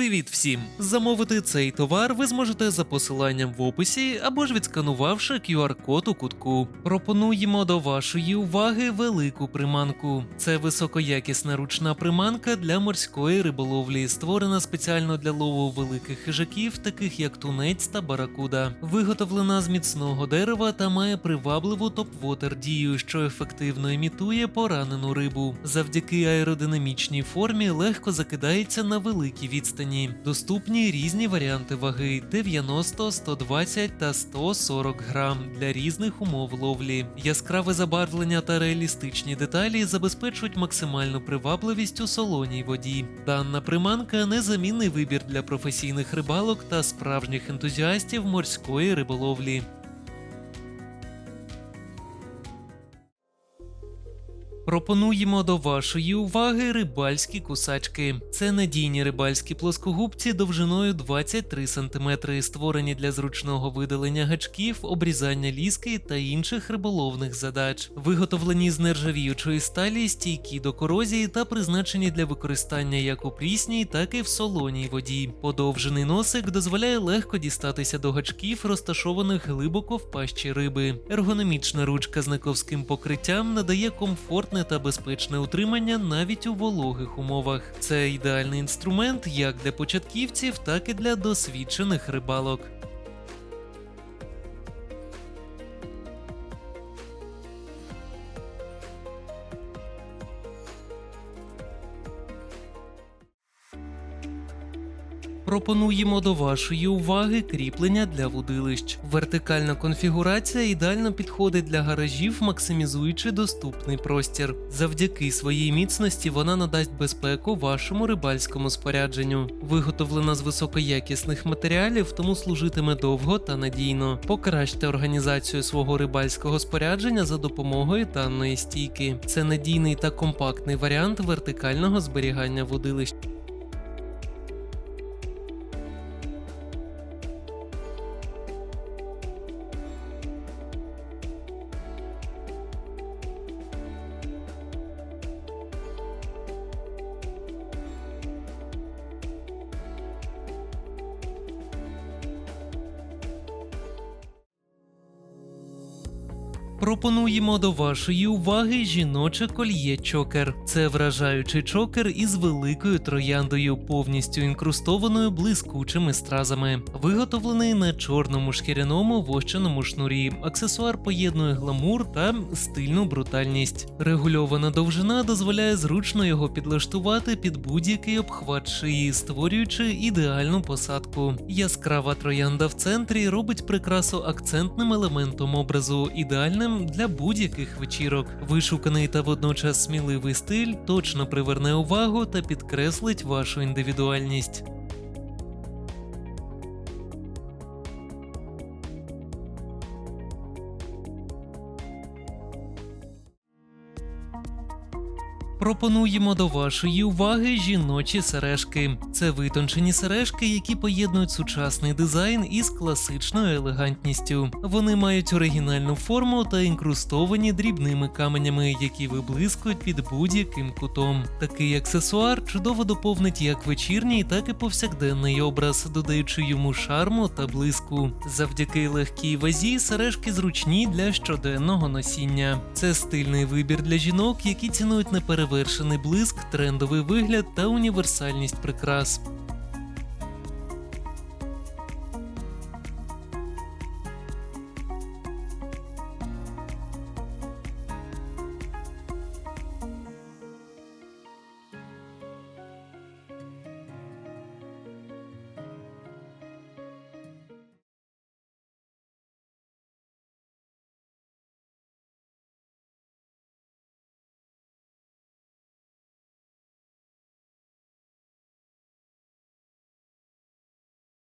Привіт всім! Замовити цей товар ви зможете за посиланням в описі або ж відсканувавши QR-код у кутку. Пропонуємо до вашої уваги велику приманку. Це високоякісна ручна приманка для морської риболовлі, створена спеціально для лову великих хижаків, таких як тунець та баракуда. Виготовлена з міцного дерева та має привабливу топ-вотер дію, що ефективно імітує поранену рибу. Завдяки аеродинамічній формі легко закидається на великій відстані. Доступні різні варіанти ваги 90, 120 та 140 грам для різних умов ловлі. Яскраве забарвлення та реалістичні деталі забезпечують максимальну привабливість у солоній воді. Дана приманка незамінний вибір для професійних рибалок та справжніх ентузіастів морської риболовлі. Пропонуємо до вашої уваги рибальські кусачки. Це надійні рибальські плоскогубці довжиною 23 см, створені для зручного видалення гачків, обрізання ліски та інших риболовних задач. Виготовлені з нержавіючої сталі, стійкі до корозії та призначені для використання як у прісній, так і в солоній воді. Подовжений носик дозволяє легко дістатися до гачків, розташованих глибоко в пащі риби. Ергономічна ручка з наковським покриттям надає комфортне та безпечне утримання навіть у вологих умовах. Це ідеальний інструмент як для початківців, так і для досвідчених рибалок. Пропонуємо до вашої уваги кріплення для вудилищ. Вертикальна конфігурація ідеально підходить для гаражів, максимізуючи доступний простір. Завдяки своїй міцності вона надасть безпеку вашому рибальському спорядженню. Виготовлена з високоякісних матеріалів, тому служитиме довго та надійно. Покращте організацію свого рибальського спорядження за допомогою даної стійки. Це надійний та компактний варіант вертикального зберігання вудилищ. Пропонуємо до вашої уваги жіноче кольє чокер. Це вражаючий чокер із великою трояндою, повністю інкрустованою блискучими стразами. Виготовлений на чорному шкіряному вощеному шнурі. Аксесуар поєднує гламур та стильну брутальність. Регульована довжина дозволяє зручно його підлаштувати під будь-який обхват шиї, створюючи ідеальну посадку. Яскрава троянда в центрі робить прикрасу акцентним елементом образу, ідеальним для будь-яких вечірок. Вишуканий та водночас сміливий стиль точно приверне увагу та підкреслить вашу індивідуальність. Пропонуємо до вашої уваги жіночі сережки. Це витончені сережки, які поєднують сучасний дизайн із класичною елегантністю. Вони мають оригінальну форму та інкрустовані дрібними каменями, які виблискують під будь-яким кутом. Такий аксесуар чудово доповнить як вечірній, так і повсякденний образ, додаючи йому шарму та блиску. Завдяки легкій вазі сережки зручні для щоденного носіння. Це стильний вибір для жінок, які цінують неперевершений блиск, трендовий вигляд та універсальність прикрас.